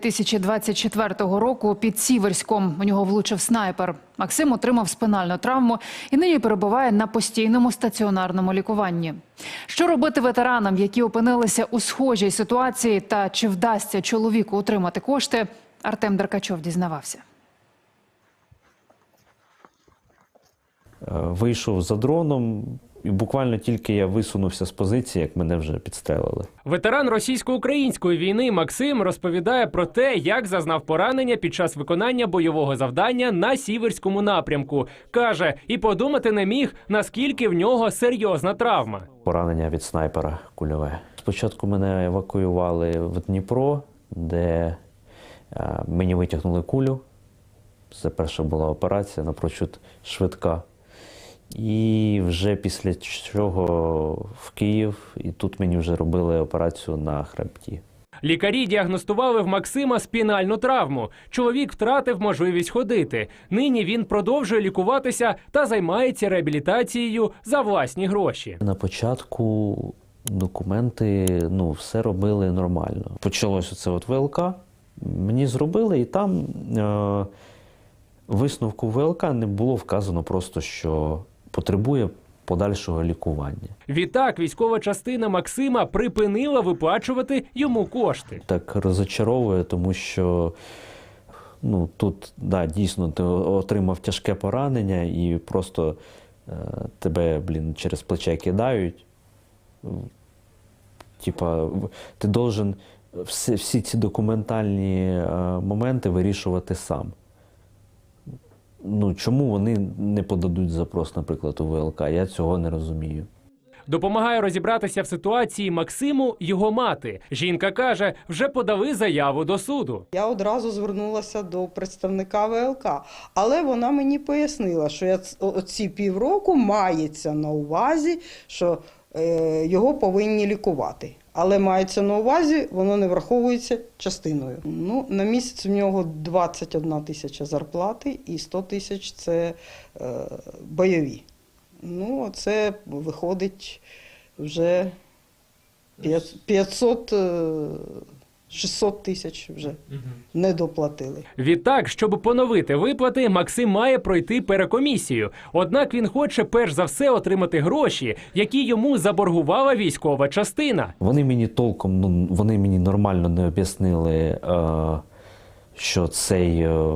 2024 року під Сіверськом у нього влучив снайпер. Максим отримав спинальну травму і нині перебуває на постійному стаціонарному лікуванні. Що робити ветеранам, які опинилися у схожій ситуації, та чи вдасться чоловіку отримати кошти? Артем Деркачов дізнавався. Е, Вийшов за дроном, і буквально тільки я висунувся з позиції, як мене вже підстрелили. Ветеран російсько-української війни Максим розповідає про те, як зазнав поранення під час виконання бойового завдання на сіверському напрямку. каже, і подумати не міг, наскільки в нього серйозна травма. Поранення від снайпера кульове. Спочатку мене евакуювали в Дніпро, де е, мені витягнули кулю. Це перша була операція, напрочуд швидка. І вже після чого в Київ, і тут мені вже робили операцію на хребті. Лікарі діагностували в Максима спінальну травму. Чоловік втратив можливість ходити. Нині він продовжує лікуватися та займається реабілітацією за власні гроші. На початку документи ну, все робили нормально. Почалося це от ВЛК. Мені зробили, і там е, висновку ВЛК не було вказано просто, що потребує подальшого лікування. Відтак військова частина Максима припинила виплачувати йому кошти. Так розочаровує, тому що ну, тут да, дійсно ти отримав тяжке поранення і просто е, тебе, блін, через плече кидають. Типа, ти должен всі, всі ці документальні е, моменти вирішувати сам. Ну, чому вони не подадуть запрос, наприклад, у ВЛК? Я цього не розумію. Допомагає розібратися в ситуації Максиму його мати. Жінка каже, вже подали заяву до суду. Я одразу звернулася до представника ВЛК, але вона мені пояснила, що я ці півроку мається на увазі, що е, його повинні лікувати. Але мається на увазі, воно не враховується частиною. Ну, на місяць в нього 21 тисяча зарплати і 100 тисяч це е, бойові. Ну, це виходить вже 500, е, 600 тисяч вже не доплатили. Відтак, щоб поновити виплати, Максим має пройти перекомісію. Однак він хоче перш за все отримати гроші, які йому заборгувала військова частина. Вони мені толком, ну вони мені нормально не об'яснили, е, що цей е,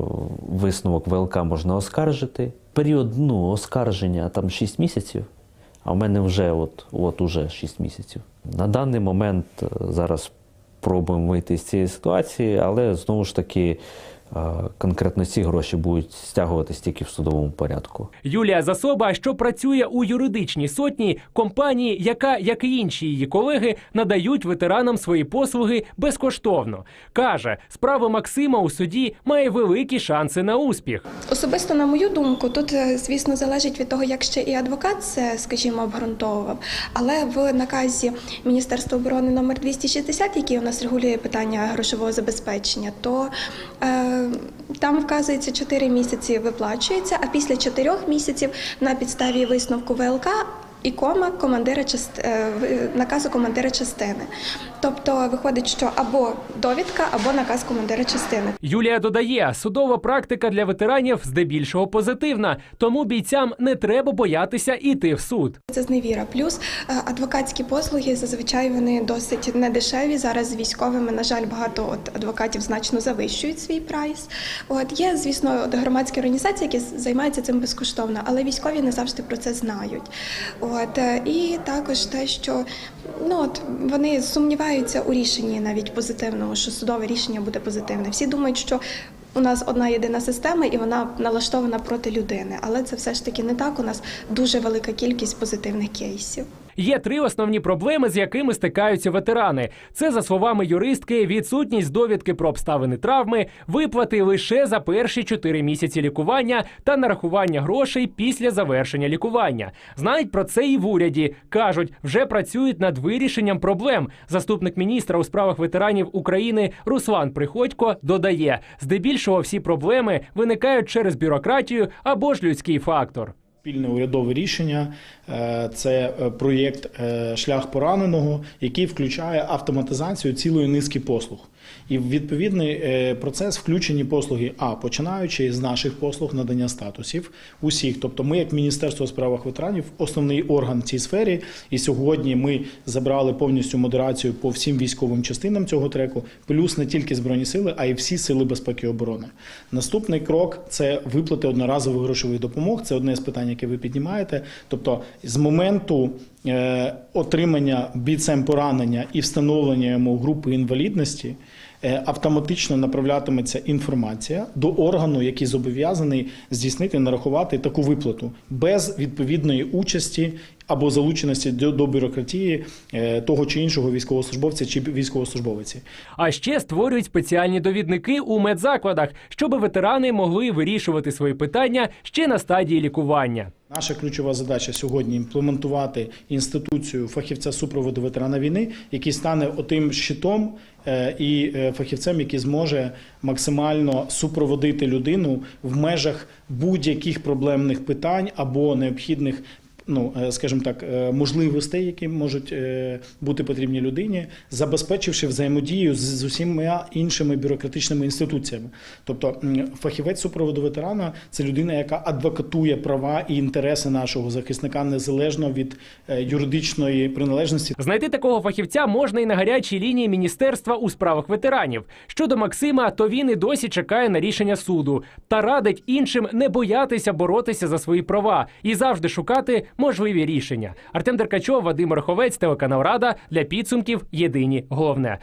висновок ВЛК можна оскаржити. Період ну, оскарження там 6 місяців, а в мене вже от, от уже 6 місяців. На даний момент е, зараз пробуємо вийти з цієї ситуації, але знову ж таки конкретно ці гроші будуть стягуватись тільки в судовому порядку. Юлія Засоба, що працює у юридичній сотні компанії, яка, як і інші її колеги, надають ветеранам свої послуги безкоштовно. каже, справа Максима у суді має великі шанси на успіх. Особисто на мою думку, тут е, звісно залежить від того, як ще і адвокат це, скажімо, обґрунтовував. Але в наказі Міністерства оборони номер 260, який у нас регулює питання грошового забезпечення, то е, там вказується 4 місяці виплачується, а після 4 місяців на підставі висновку ВЛК. І кома командира е, в- наказу командира частини. Тобто виходить, що або довідка, або наказ командира частини. Юлія додає, судова практика для ветеранів здебільшого позитивна, тому бійцям не треба боятися іти в суд. Це зневіра. Плюс е, адвокатські послуги зазвичай вони досить недешеві. Зараз з військовими, на жаль, багато от адвокатів значно завищують свій прайс. От є, звісно, громадські організації, які займаються цим безкоштовно, але військові не завжди про це знають. От е, і також те, що ну от вони сумніваються у рішенні навіть позитивному, що судове рішення буде позитивне. Всі думають, що у нас одна єдина система, і вона налаштована проти людини. Але це все ж таки не так. У нас дуже велика кількість позитивних кейсів. Є три основні проблеми, з якими стикаються ветерани. Це, за словами юристки, відсутність довідки про обставини травми, виплати лише за перші чотири місяці лікування та нарахування грошей після завершення лікування. Знають про це і в уряді. кажуть, вже працюють над вирішенням проблем. Заступник міністра у справах ветеранів України Руслан Приходько додає: здебільшого всі проблеми виникають через бюрократію або ж людський фактор. Спільне урядове рішення е, це е, проєкт е, Шлях пораненого, який включає автоматизацію цілої низки послуг. І в відповідний е, процес включені послуги, а починаючи з наших послуг надання статусів усіх. Тобто, ми, як Міністерство у справах ветеранів, основний орган в цій сфері. І сьогодні ми забрали повністю модерацію по всім військовим частинам цього треку, плюс не тільки збройні сили, а й всі сили безпеки і оборони. Наступний крок це виплати одноразових грошових допомог. Це одне з питань, яке ви піднімаєте. Тобто, з моменту отримання бійцем поранення і встановлення йому групи інвалідності. е, Автоматично направлятиметься інформація до органу, який зобов'язаний здійснити нарахувати таку виплату без відповідної участі або залученості до, до бюрократії е, того чи іншого військовослужбовця чи військовослужбовиці. А ще створюють спеціальні довідники у медзакладах, щоб ветерани могли вирішувати свої питання ще на стадії лікування. Наша ключова задача сьогодні імплементувати інституцію фахівця супроводу ветерана війни, який стане отим щитом е, і е, фахівцем, який зможе максимально супроводити людину в межах будь-яких проблемних питань або необхідних. Ну, е, скажімо так, е, можливостей, які можуть е, бути потрібні людині, забезпечивши взаємодію з, усіма іншими бюрократичними інституціями. Тобто, фахівець супроводу ветерана це людина, яка адвокатує права і інтереси нашого захисника незалежно від юридичної приналежності Знайти такого фахівця можна і на гарячій лінії міністерства у справах ветеранів. Щодо Максима, то він і досі чекає на рішення суду та радить іншим не боятися боротися за свої права і завжди шукати можливі рішення. Артем Деркачов, Вадим Раховець, телеканал Рада для підсумків. Єдині головне.